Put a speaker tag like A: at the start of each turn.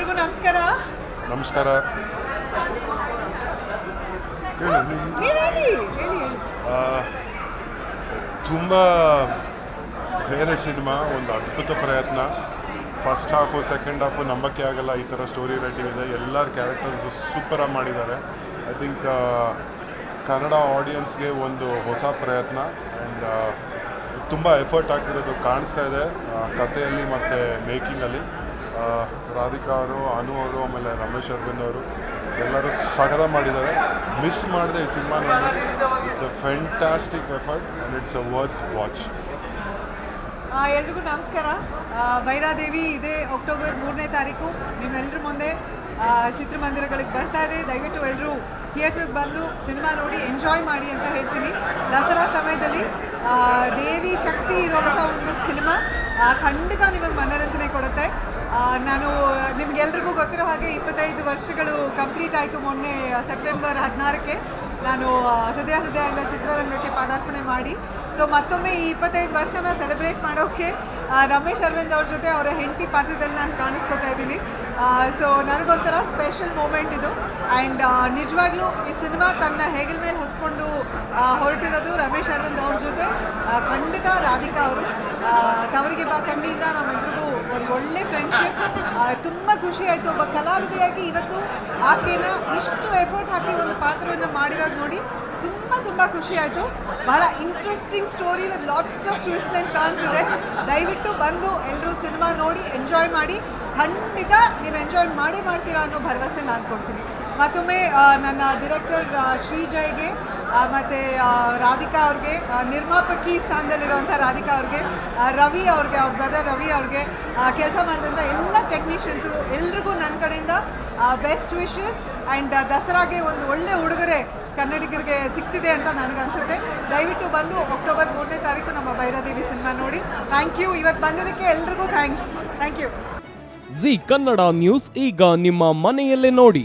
A: ಎಲ್ರಿಗೂ ನಮಸ್ಕಾರ.
B: ನಮಸ್ಕಾರ. ತುಂಬ ಬೇರೆ ಸಿನಿಮಾ ಒಂದು ಅದ್ಭುತ ಪ್ರಯತ್ನ. ಫಸ್ಟ್ ಹಾಫು ಸೆಕೆಂಡ್ ಹಾಫು ನಂಬಕ್ಕೆ ಆಗಲ್ಲ ಈ ಥರ ಸ್ಟೋರಿ ರೈಟಿಂಗ್ ಇದೆ. ಎಲ್ಲರ ಕ್ಯಾರೆಕ್ಟರ್ಸು ಸೂಪರಾಗಿ ಮಾಡಿದ್ದಾರೆ. ಐ ಥಿಂಕ್ ಕನ್ನಡ ಆಡಿಯನ್ಸ್ಗೆ ಒಂದು ಹೊಸ ಪ್ರಯತ್ನ. ಆ್ಯಂಡ್ ತುಂಬ ಎಫರ್ಟ್ ಹಾಕಿರೋದು ಕಾಣಿಸ್ತಾ ಇದೆ ಕಥೆಯಲ್ಲಿ ಮತ್ತು ಮೇಕಿಂಗಲ್ಲಿ ರಾಧಿಕಾ ಅವರು ಅನು ಅವರು ಆಮೇಲೆ ರಮೇಶ್ ಅರವಿಂದ್ ಅವರು ಎಲ್ಲರೂ ಸಗದ ಮಾಡಿದ್ದಾರೆ. ಮಿಸ್ ಮಾಡಿದೆ ಈ cinema it's a fantastic effort and it's a worth watch
A: ಎಲ್ರಿಗೂ ನಮಸ್ಕಾರ. ಭೈರಾದೇವಿ ಇದೇ ಅಕ್ಟೋಬರ್ ಮೂರನೇ ತಾರೀಕು. ನಿಮ್ಮೆಲ್ಲರ ಮುಂದೆ ಚಿತ್ರಮಂದಿರಗಳಿಗೆ ಬರ್ತಾ ಇದೆ. ದಯವಿಟ್ಟು ಎಲ್ಲರೂ ಥಿಯೇಟ್ರಿಗೆ ಬಂದು ಸಿನಿಮಾ ನೋಡಿ ಎಂಜಾಯ್ ಮಾಡಿ ಅಂತ ಹೇಳ್ತೀನಿ. ದಸರಾ ಸಮಯದಲ್ಲಿ ದೇವಿ ಶಕ್ತಿ ಇರುವಂಥ ಒಂದು ಸಿನಿಮಾ. ಖಂಡಿತ ನಿಮಗೆ ಮನೋರಂಜನೆ ಕೊಡುತ್ತೆ. ನಾನು ನಿಮಗೆಲ್ರಿಗೂ ಗೊತ್ತಿರೋ ಹಾಗೆ ಇಪ್ಪತ್ತೈದು ವರ್ಷಗಳು ಕಂಪ್ಲೀಟ್ ಆಯಿತು ಮೊನ್ನೆ ಸೆಪ್ಟೆಂಬರ್ ಹದಿನಾರಕ್ಕೆ. ನಾನು ಹೃದಯ ಹೃದಯದಿಂದ ಚಿತ್ರರಂಗಕ್ಕೆ ಪಾದಾರ್ಪಣೆ ಮಾಡಿ. ಸೊ ಮತ್ತೊಮ್ಮೆ ಈ ಇಪ್ಪತ್ತೈದು ವರ್ಷನ ಸೆಲೆಬ್ರೇಟ್ ಮಾಡೋಕ್ಕೆ ರಮೇಶ್ ಅರವಿಂದ್ ಅವ್ರ ಜೊತೆ ಅವರ ಹೆಂಡತಿ ಪಾತ್ರದಲ್ಲಿ ನಾನು ಕಾಣಿಸ್ಕೊತಾ ಇದ್ದೀನಿ. ಸೊ ನನಗೊಂಥರ ಸ್ಪೆಷಲ್ ಮೂಮೆಂಟ್ ಇದು. ಆ್ಯಂಡ್ ನಿಜವಾಗ್ಲೂ ಈ ಸಿನಿಮಾ ತನ್ನ ಹೆಗಲ ಮೇಲೆ ಹೊತ್ಕೊಂಡು ಹೊರಟಿರೋದು ರಮೇಶ್ ಅರವಿಂದ್ ಅವ್ರ ಜೊತೆ. ಖಂಡಿತ ರಾಧಿಕಾ ಅವರು. ತವರಿಗೆ ಬಾ ಕಂಡಿಯಿಂದ ನಮ್ಮೆಲ್ರಿಗೂ ಒಳ್ಳೆ ಫ್ರೆಂಡ್ಶಿಪ್ ತುಂಬ ಖುಷಿ ಆಯಿತು. ಒಬ್ಬ ಕಲಾವಿದೆಯಾಗಿ ಇವತ್ತು ಆಕೆನ ಇಷ್ಟು ಎಫರ್ಟ್ ಹಾಕಿ ಒಂದು ಪಾತ್ರವನ್ನು ಮಾಡಿರೋದು ನೋಡಿ ತುಂಬ ತುಂಬ ಖುಷಿ ಆಯಿತು. ಬಹಳ interesting story with lots of twist and turns ಇದೆ. ದಯವಿಟ್ಟು ಬಂದು ಎಲ್ಲರೂ ಸಿನಿಮಾ ನೋಡಿ ಎಂಜಾಯ್ ಮಾಡಿ. ಖಂಡಿತ ನೀವು ಎಂಜಾಯ್ ಮಾಡಿ ಮಾಡ್ತೀರಾ ಅನ್ನೋ ಭರವಸೆ ನಾನು ಕೊಡ್ತೀನಿ. ಮತ್ತೊಮ್ಮೆ ನನ್ನ ಡಿರೆಕ್ಟರ್ ಶ್ರೀಜಯ್ಗೆ ಮತ್ತು ರಾಧಿಕಾ ಅವ್ರಿಗೆ ನಿರ್ಮಾಪಕಿ ಸ್ಥಾನದಲ್ಲಿರುವಂಥ ರಾಧಿಕಾ ಅವ್ರಿಗೆ ರವಿ ಅವ್ರಿಗೆ, ಅವ್ರ ಬ್ರದರ್ ರವಿ ಅವ್ರಿಗೆ ಕೆಲಸ ಮಾಡಿದಂಥ ಎಲ್ಲ ಟೆಕ್ನಿಷಿಯನ್ಸು ಎಲ್ರಿಗೂ ನನ್ನ ಕಡೆಯಿಂದ ಬೆಸ್ಟ್ ವಿಶಸ್ ಆ್ಯಂಡ್ ದಸರಾಗೆ ಒಂದು ಒಳ್ಳೆ ಉಡುಗೊರೆ ಕನ್ನಡಿಗರಿಗೆ ಸಿಗ್ತಿದೆ ಅಂತ ನನಗನ್ಸುತ್ತೆ ದಯವಿಟ್ಟು ಬಂದು ಅಕ್ಟೋಬರ್ ಮೂರನೇ ತಾರೀಕು ನಮ್ಮ ಭೈರಾದೇವಿ ಸಿನಿಮಾ ನೋಡಿ. ಥ್ಯಾಂಕ್ ಯು ಇವತ್ತು ಬಂದಿದ್ದಕ್ಕೆ ಎಲ್ರಿಗೂ thanks thank you
C: Zee Kannada news ಈಗ ನಿಮ್ಮ ಮನೆಯಲ್ಲೇ ನೋಡಿ.